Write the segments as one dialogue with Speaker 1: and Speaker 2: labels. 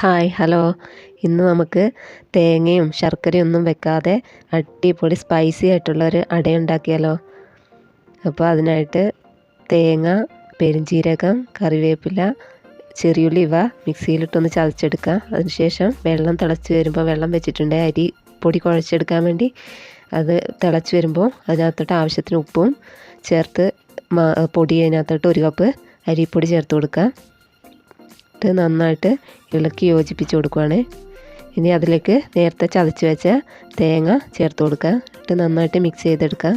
Speaker 1: Hi hello. ഇന്ന് നമുക്ക് തേങ്ങയും ശർക്കരയും ഒന്നും വെക്കാതെ അടിപൊളി സ്പൈസി ആയിട്ടുള്ള ഒരു അട ഉണ്ടാക്കിയാലോ. അപ്പോൾ അതിനായിട്ട് തേങ്ങ പെരുംജീരകം കറിവേപ്പില ചെറിയുള്ളി ഇവ മിക്സിയിലിട്ടൊന്ന് ചതച്ചെടുക്കുക. അതിനുശേഷം വെള്ളം തിളച്ച് വരുമ്പോൾ വെള്ളം വെച്ചിട്ടുണ്ട്. അരി പൊടി കുഴച്ചെടുക്കാൻ വേണ്ടി അത് തിളച്ച് വരുമ്പോൾ അതിനകത്തോട്ട് ആവശ്യത്തിന് ഉപ്പും ചേർത്ത് പൊടി അതിനകത്തോട്ട് ഒരു കപ്പ് അരിപ്പൊടി ചേർത്ത് കൊടുക്കുക. ഇട്ട് നന്നായിട്ട് ഇളക്കി യോജിപ്പിച്ച് കൊടുക്കുവാണ്. ഇനി അതിലേക്ക് നേരത്തെ ചതച്ച് വെച്ച തേങ്ങ ചേർത്ത് കൊടുക്കുക. ഇട്ട് നന്നായിട്ട് മിക്സ് ചെയ്തെടുക്കുക.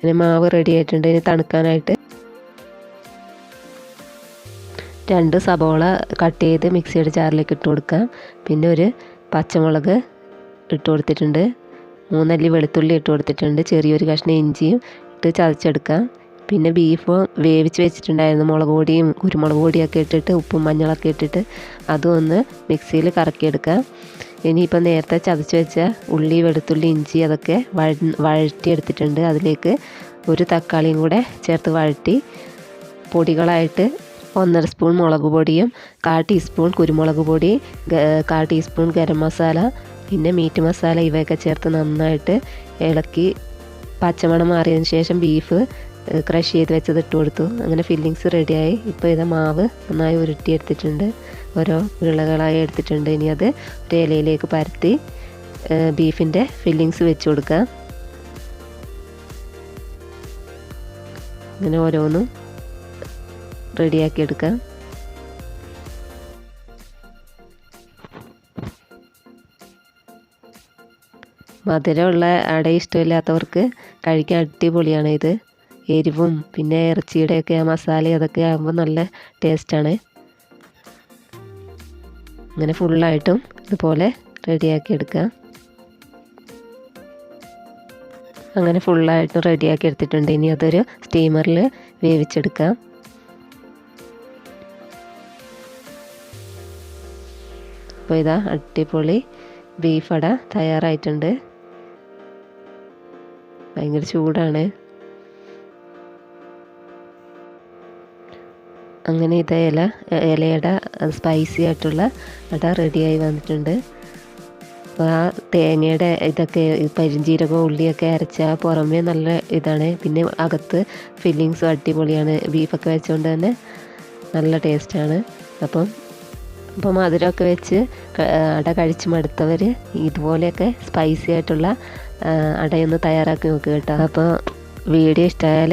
Speaker 1: ഇനി മാവ് റെഡി ആയിട്ടുണ്ട്. ഇനി തണുക്കാനായിട്ട് രണ്ട് സബോള കട്ട് ചെയ്ത് മിക്സിയുടെ ജാറിലേക്ക് ഇട്ട് കൊടുക്കാം പിന്നെ ഒരു പച്ചമുളക് ഇട്ട് കൊടുത്തിട്ടുണ്ട്. മൂന്നല്ലി വെളുത്തുള്ളി ഇട്ട് കൊടുത്തിട്ടുണ്ട്. ചെറിയൊരു കഷ്ണം ഇഞ്ചിയും ഇട്ട് ചതച്ചെടുക്കാം പിന്നെ ബീഫ് വേവിച്ച് വെച്ചിട്ടുണ്ടായിരുന്നു. മുളക് പൊടിയും കുരുമുളക് പൊടിയൊക്കെ ഇട്ടിട്ട് ഉപ്പും മഞ്ഞളൊക്കെ ഇട്ടിട്ട് അതും ഒന്ന് മിക്സിയിൽ കറക്കിയെടുക്കാം ഇനിയിപ്പോൾ നേരത്തെ ചതച്ച് വെച്ച ഉള്ളി വെളുത്തുള്ളി ഇഞ്ചി അതൊക്കെ വഴ വഴറ്റിയെടുത്തിട്ടുണ്ട്. അതിലേക്ക് ഒരു തക്കാളിയും കൂടെ ചേർത്ത് വഴറ്റി പൊടികളായിട്ട് ഒന്നര സ്പൂൺ മുളക് പൊടിയും കാ ടീസ്പൂൺ കുരുമുളക് പൊടി കാ ടീസ്പൂൺ ഗരം മസാല പിന്നെ മീറ്റ് മസാല ഇവയൊക്കെ ചേർത്ത് നന്നായിട്ട് ഇളക്കി പച്ചമണം മാറിയതിന് ശേഷം ബീഫ് ക്രഷ് ചെയ്ത് വെച്ചത് ഇട്ട് കൊടുത്തു. അങ്ങനെ ഫില്ലിങ്സ് റെഡിയായി ഇപ്പോൾ ഇത് മാവ് നന്നായി ഉരുട്ടി എടുത്തിട്ടുണ്ട്. ഓരോ വിളകളായി എടുത്തിട്ടുണ്ട്. ഇനി അത് ഒരു ഇലയിലേക്ക് പരത്തി ബീഫിന്റെ ഫില്ലിങ്സ് വെച്ച് കൊടുക്കുക അങ്ങനെ ഓരോന്നും റെഡിയാക്കി എടുക്കാം. മധുരമുള്ള അട ഇഷ്ടമില്ലാത്തവർക്ക് കഴിക്കാൻ അടിപൊളിയാണ് ഇത് എരിവും പിന്നെ ഇറച്ചിയുടെയൊക്കെ ആ മസാല അതൊക്കെ ആകുമ്പോൾ നല്ല ടേസ്റ്റാണ്. അങ്ങനെ ഫുള്ളായിട്ടും ഇതുപോലെ റെഡിയാക്കി എടുക്കുക അങ്ങനെ ഫുള്ളായിട്ടും റെഡിയാക്കി എടുത്തിട്ടുണ്ട്. ഇനി അതൊരു സ്റ്റീമറിൽ വേവിച്ചെടുക്കാം. അപ്പോൾ ഇതാ അടിപൊളി ബീഫ് അട തയ്യാറായിട്ടുണ്ട്. ഭയങ്കര ചൂടാണ്. അങ്ങനെ ഇത് ഇല ഇലയുടെ സ്പൈസി ആയിട്ടുള്ള അട റെഡിയായി വന്നിട്ടുണ്ട്. അപ്പോൾ ആ തേങ്ങയുടെ ഇതൊക്കെ പരിഞ്ജീരകവും ഉള്ളിയൊക്കെ അരച്ച പുറമേ നല്ല ഇതാണ്. പിന്നെ അകത്ത് ഫില്ലിങ്സും അടിപൊളിയാണ്. ബീഫൊക്കെ വെച്ചുകൊണ്ട് തന്നെ നല്ല ടേസ്റ്റാണ് അപ്പം അപ്പോൾ മധുരമൊക്കെ വെച്ച് അട കഴിച്ച് മടുത്തവർ ഇതുപോലെയൊക്കെ സ്പൈസി ആയിട്ടുള്ള അടയൊന്ന് തയ്യാറാക്കി നോക്കുക കേട്ടോ. അപ്പോൾ വീഡിയോ ഇഷ്ടമായാൽ